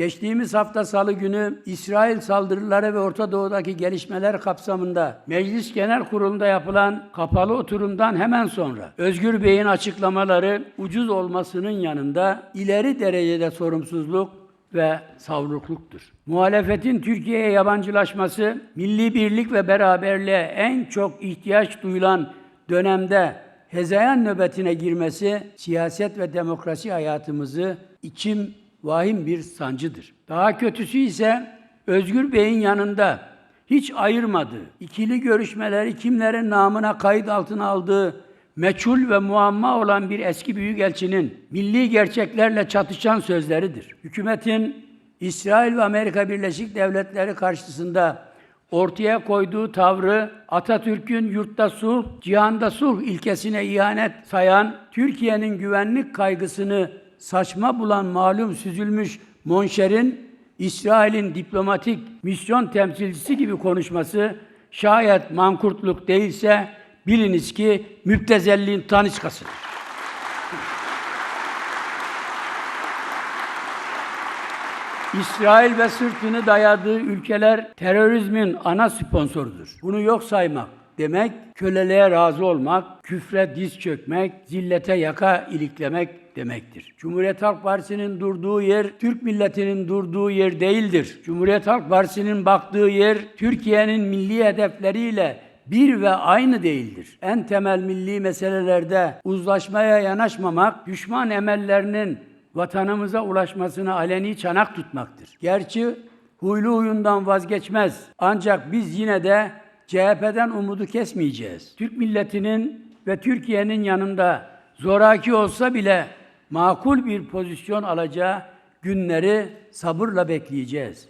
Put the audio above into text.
Geçtiğimiz hafta salı günü İsrail saldırıları ve Orta Doğu'daki gelişmeler kapsamında Meclis Genel Kurulu'nda yapılan kapalı oturumdan hemen sonra Özgür Bey'in açıklamaları ucuz olmasının yanında ileri derecede sorumsuzluk ve savrukluktur. Muhalefetin Türkiye'ye yabancılaşması, milli birlik ve beraberliğe en çok ihtiyaç duyulan dönemde hezeyan nöbetine girmesi siyaset ve demokrasi hayatımızı içim vahim bir sancıdır. Daha kötüsü ise Özgür Bey'in yanında hiç ayırmadığı, ikili görüşmeleri kimlerin namına kayıt altına aldığı meçhul ve muamma olan bir eski büyükelçinin milli gerçeklerle çatışan sözleridir. Hükümetin İsrail ve Amerika Birleşik Devletleri karşısında ortaya koyduğu tavrı Atatürk'ün yurtta sulh, cihanda sulh ilkesine ihanet sayan, Türkiye'nin güvenlik kaygısını saçma bulan malum süzülmüş Monşer'in İsrail'in diplomatik misyon temsilcisi gibi konuşması şayet mankurtluk değilse biliniz ki müptezelliğin taniskasıdır. İsrail ve sırtını dayadığı ülkeler terörizmin ana sponsorudur. Bunu yok saymak demek, köleliğe razı olmak, küfre diz çökmek, zillete yaka iliklemek demektir. Cumhuriyet Halk Partisi'nin durduğu yer, Türk milletinin durduğu yer değildir. Cumhuriyet Halk Partisi'nin baktığı yer, Türkiye'nin milli hedefleriyle bir ve aynı değildir. En temel milli meselelerde uzlaşmaya yanaşmamak, düşman emellerinin vatanımıza ulaşmasını aleni çanak tutmaktır. Gerçi huylu huyundan vazgeçmez. Ancak biz yine de CHP'den umudu kesmeyeceğiz. Türk milletinin ve Türkiye'nin yanında zoraki olsa bile makul bir pozisyon alacağı günleri sabırla bekleyeceğiz.